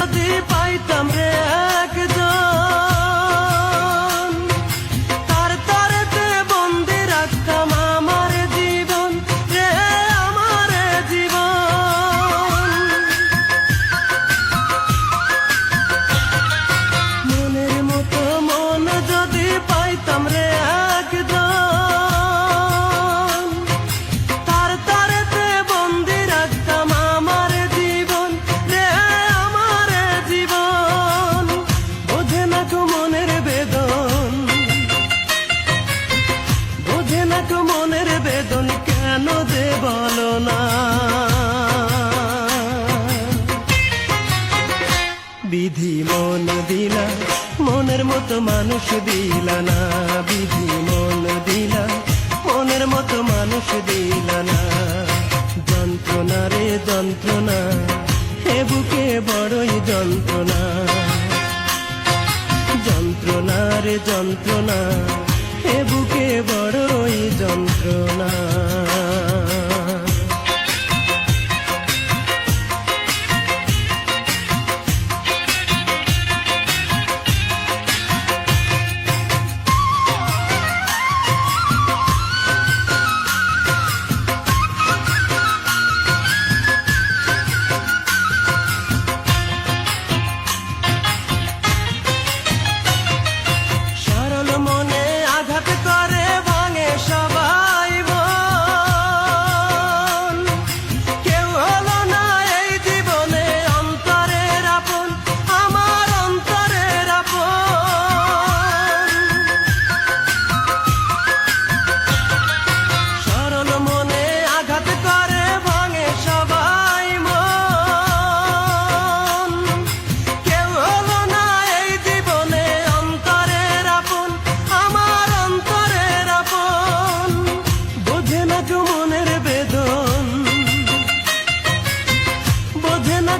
যদি পাইতাম রে বিধি মন দিলা, মনের মতো মানুষ দিলা না, বিধি মন দিলা, মনের মতো মানুষ দিলা না। যন্ত্রণা রে যন্ত্রণা, হে বুকে বড়ই যন্ত্রণা। যন্ত্রণা রে যন্ত্রণা, হে বুকে বড়ই যন্ত্রণা।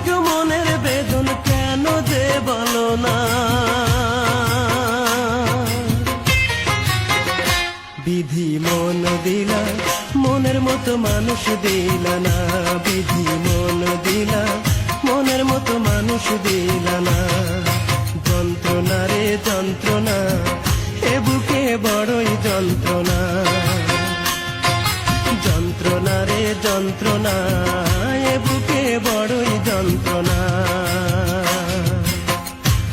কেউ মনের বেদন কেন যে বলো না? বিধি মন দিলা, মনের মতো মানুষ দিলা না। বিধি মন দিলা, মনের মতো মানুষ দিলা না। যন্ত্রণা রে যন্ত্রণা, এ বুকে বড়ই যন্ত্রণা। যন্ত্রণা, এ বুকে বড়ই যন্ত্রণা।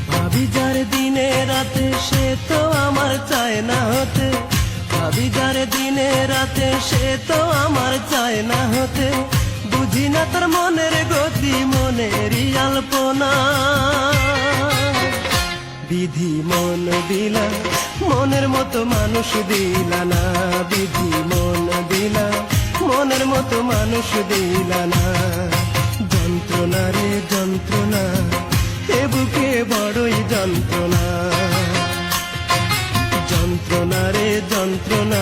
ভাবি যার দিনে রাতে, সে তো আমার চায় না হতে। ভাবি যার দিনে রাতে, সে তো আমার চায় না হতে। বুঝি না তার মনের গতি, মনেরই আলপনা। বিধি মন দিলা, মনের মতো মানুষ দিলা না। বিধি মন দিলা মনের মতো মানুষ দিলা না। যন্ত্রণা রে যন্ত্রণা, এ বুকে বড়ই যন্ত্রণা। যন্ত্রণা রে যন্ত্রণা।